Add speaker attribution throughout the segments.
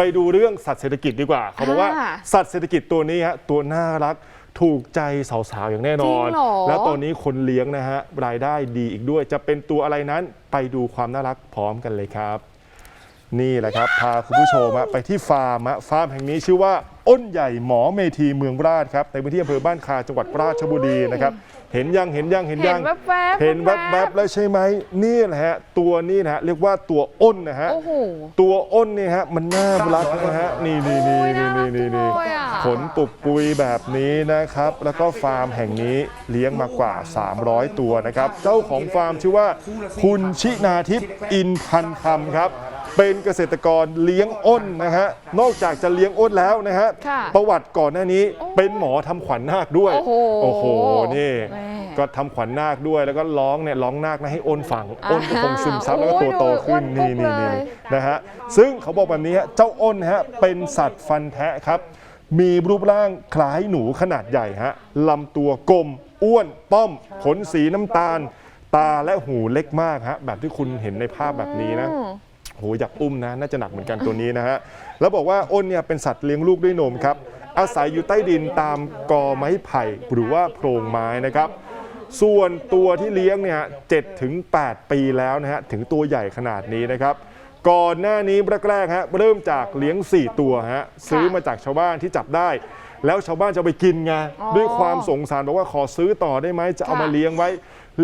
Speaker 1: ไปดูเรื่องสัตว์เศรษฐกิจดีกว่า เขาบอกว่า
Speaker 2: อ่า
Speaker 1: สัตว์เศรษฐกิจตัวนี้ฮะตัวน่ารักถูกใจสาวๆ อย่างแน่นอน
Speaker 2: จริงเหรอ
Speaker 1: แล้วตอนนี้คนเลี้ยงนะฮะรายได้ดีอีกด้วย จะเป็นตัวอะไรนั้นไปดูความน่ารักพร้อมกันเลยครับ นี่แหละครับ พาคุณผู้ชมอะไปที่ฟาร์มอะฟาร์มแห่งนี้ชื่อว่า อ้นใหญ่หมอเมธีเมืองราชครับในพื้นที่อำเภอบ้านคาจังหวัดราชบุรีนะครับเห็นยังเห็นยังเห็น
Speaker 2: เห็
Speaker 1: ยั
Speaker 2: น
Speaker 1: ง
Speaker 2: แวบๆ
Speaker 1: เห็นแวบๆแล้วใช่ไหมนี่แหละฮะตัวนี้นะฮะเรียกว่าตัวอ้นนะฮะ
Speaker 2: โอ้โห
Speaker 1: ตัวอ้นเนี่ยฮะมันน่ารักนะฮะนี่นี่นี่
Speaker 2: โอ้ย
Speaker 1: นี่
Speaker 2: น่ารั
Speaker 1: นี่
Speaker 2: ก
Speaker 1: นี่
Speaker 2: จั
Speaker 1: นี่
Speaker 2: งเลยอะ
Speaker 1: ขนปุกปุยแบบนี้นะครับ แล้วก็ฟาร์มแห่งนี้เลี้ยงมากว่า 300 ตัวนะครับ เจ้าของฟาร์มชื่อว่า คุณชินาทิพย์อินพันคำครับ เป็นเกษตรกรเลี้ยงอ้นนะฮะนอกจากจะเลี้ยงอ้นแล้วนะฮะ
Speaker 2: ค่ะ
Speaker 1: ประวัติก่อนหน้านี้เป็นหมอทำขวัญนาคด้วย
Speaker 2: โอ้โห
Speaker 1: โอ้โหนี่
Speaker 2: แม่
Speaker 1: ก็ทำขวัญนาคด้วยแล้วก็ร้องเนี่ยร้องนาคนะให้อ้นฟังอ้นก็คงซึมซับแล้วก็
Speaker 2: โอ้
Speaker 1: ตัวยโตขึ้น
Speaker 2: ดู
Speaker 1: นี่
Speaker 2: อ้วนปุ๊
Speaker 1: นี่
Speaker 2: บ
Speaker 1: นี่
Speaker 2: เลย
Speaker 1: นะฮะซึ่งเขาบอกแบบนี้ฮะเจ้าอ้นฮะเป็นสัตว์ฟันแทะครับ มีรูปร่างคล้ายหนูขนาดใหญ่ฮะลำตัวกลม อ้วน ป้อม ขนสีน้ำตาล ตาและหูเล็กมากฮะแบบที่คุณเห็นในภาพแบบนี้นะ
Speaker 2: อืม
Speaker 1: โหอยากอุ้มนะน่าจะหนักเหมือนกันตัวนี้นะฮะแล้วบอกว่าอ้นเนี่ยเป็นสัตว์เลี้ยงลูกด้วยนมครับอาศัยอยู่ใต้ดินตามกอไม้ไผ่หรือว่าโพรงไม้นะครับ ส่วนตัวที่เลี้ยงเนี่ยเจ็ดถึง8ปีแล้วนะฮะถึงตัวใหญ่ขนาดนี้นะครับ ก่อนหน้านี้แรกๆฮะเริ่มจากเลี้ยง 4 ตัวฮะซื้อมาจากชาวบ้านที่จับได้ แล้วชาวบ้านจะไปกินไงด้วยความสงสารบอกว่าขอซื้อต่อได้ไหมจะเอามาเลี้ยงไว้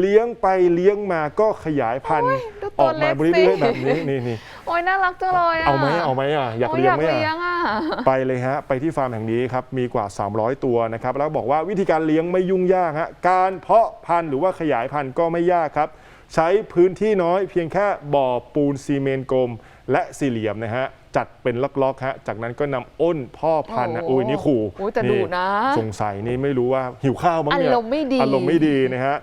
Speaker 1: เลี้ยงไปเลี้ยงมาก็ขยายพันธุ์
Speaker 2: อ้ยดู
Speaker 1: อ
Speaker 2: ตัว
Speaker 1: อกมา
Speaker 2: เล็ก
Speaker 1: เรื่อย
Speaker 2: สิ
Speaker 1: ๆแบบนี้นี่นี่
Speaker 2: โอ้ยน่ารักจังเลยอะ
Speaker 1: เอาไหมเอาไหมอะอยาก
Speaker 2: โเลี้
Speaker 1: ยงไหม
Speaker 2: อยาก
Speaker 1: อะ
Speaker 2: เลี้ยงอะ
Speaker 1: ไปเลยฮะ ไปที่ฟาร์มแห่งนี้ครับ มีกว่า 300 ตัวนะครับ แล้วบอกว่าวิธีการเลี้ยงไม่ยุ่งยากฮะ การเพาะพันธุ์หรือว่าขยายพันธุ์ก็ไม่ยากครับ ใช้พื้นที่น้อยเพียงแค่บ่อปูนซีเมนต์กลม และสี่เหลี่ยมนะฮะ จัดเป็นล็อกๆฮะ จากนั้นก็นำอ้นพ่อพันธุ์นะ
Speaker 2: โอ้
Speaker 1: อุ้ยนี่ขู่
Speaker 2: โอ้ยแต่ดุนะ
Speaker 1: สงสัยนี่ไม่รู้ว่าหิวข้าวมั้งเนี่ย
Speaker 2: อารมณ์ไม่ดี
Speaker 1: อารมณ์ไม่ดีนะฮะ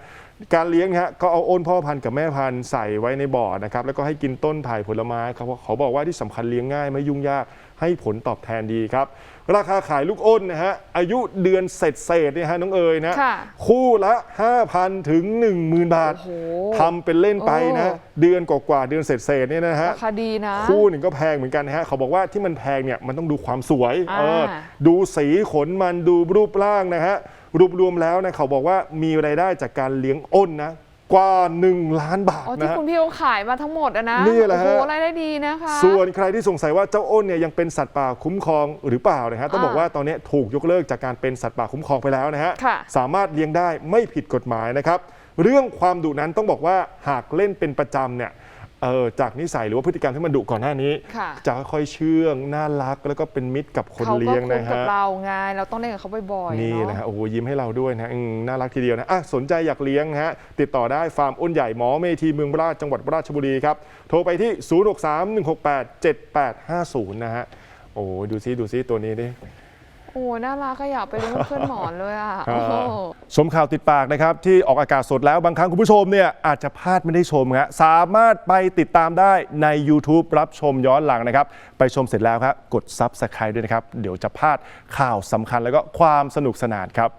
Speaker 1: การเลี้ยงฮะก็เอาอ้นพ่อพันธุ์กับแม่พันธุ์ใส่ไว้ในบ่อนะครับแล้วก็ให้กินต้นไผ่ผลไม้ครับเขาบอกว่าที่สำคัญเลี้ยงง่ายไม่ยุ่งยากให้ผลตอบแทนดีครับ ราคาขายลูกอ้นนะฮะอายุเดือนเศษเศษๆเนี่ยฮะน้องเอ๋ยนะ
Speaker 2: ค่ะ
Speaker 1: คู่ละ 5,000 ถึง 10,000 บาท
Speaker 2: โอ้โห
Speaker 1: ทำเป็นเล่นไปนะ
Speaker 2: โอ้
Speaker 1: เดือนกว่าๆเดือนเศษเศษๆเนี่ยนะฮะ
Speaker 2: ราคาดีนะ
Speaker 1: คู่หนึ่งก็แพงเหมือนกันนะฮะเขาบอกว่าที่มันแพงเนี่ยมันต้องดูความสวย
Speaker 2: อ่า
Speaker 1: เออดูสีขนมันดูรูปร่างนะฮะ รวมรวมๆแล้วนะเขาบอกว่ามีรายได้จากการเลี้ยงอ้นนะกว่า 1 ล้านบาท
Speaker 2: อ๋อที่
Speaker 1: นะฮะ
Speaker 2: คุณพี่เขาขายมาทั้งหมดอะนะ
Speaker 1: นี่แหละฮะ
Speaker 2: โอ้โหรายได้ดีนะคะ
Speaker 1: ส่วนใครที่สงสัยว่าเจ้าอ้นเนี่ยยังเป็นสัตว์ป่าคุ้มครองหรือเปล่านะฮะต้องบอก
Speaker 2: อ่า
Speaker 1: ว่าตอนนี้ถูกยกเลิกจากการเป็นสัตว์ป่าคุ้มครองไปแล้วนะฮะ
Speaker 2: ค่ะ
Speaker 1: สามารถเลี้ยงได้ไม่ผิดกฎหมายนะครับ เรื่องความดุนั้นต้องบอกว่าหากเล่นเป็นประจำเนี่ย เออจากนิสัยหรือว่าพฤติกรรมที่มันดุก่อนหน้านี้
Speaker 2: ค่ะ
Speaker 1: จะค่อยๆเชื่องน่ารัก แล้วก็เป็นมิตรกับคน
Speaker 2: เขาก็
Speaker 1: เลี้ยง
Speaker 2: คุ้
Speaker 1: นะ
Speaker 2: นกับ
Speaker 1: ฮะ
Speaker 2: เราไงเราต้องเล่นกับเขาบ่อยๆ
Speaker 1: นี่
Speaker 2: เนาะ
Speaker 1: นะฮะโอ้โหยิ้มให้เราด้วยนะอืมน่ารักทีเดียวนะอะสนใจอยากเลี้ยงนะฮะ ติดต่อได้ฟาร์มอ้นใหญ่หมอเมธีเมืองราชจังหวัดราชบุรีครับ โทรไปที่ 0631687850 นะฮะ โอ้ดูซิดูซิตัวนี้ดิ
Speaker 2: โอ้น่ารักก็อยากไปเลี้ยงเพื่อนหมอนเลยอะ
Speaker 1: อ่า
Speaker 2: โอ้โห
Speaker 1: ชมข่าวติดปากนะครับ ที่ออกอากาศสดแล้วบางครั้งคุณผู้ชมเนี่ยอาจจะพลาดไม่ได้ชมฮะสามารถไปติดตามได้ใน YouTube รับชมย้อนหลังนะครับ ไปชมเสร็จแล้วครับ กด Subscribe ด้วยนะครับ เดี๋ยวจะพลาดข่าวสำคัญแล้วก็ความสนุกสนานครับ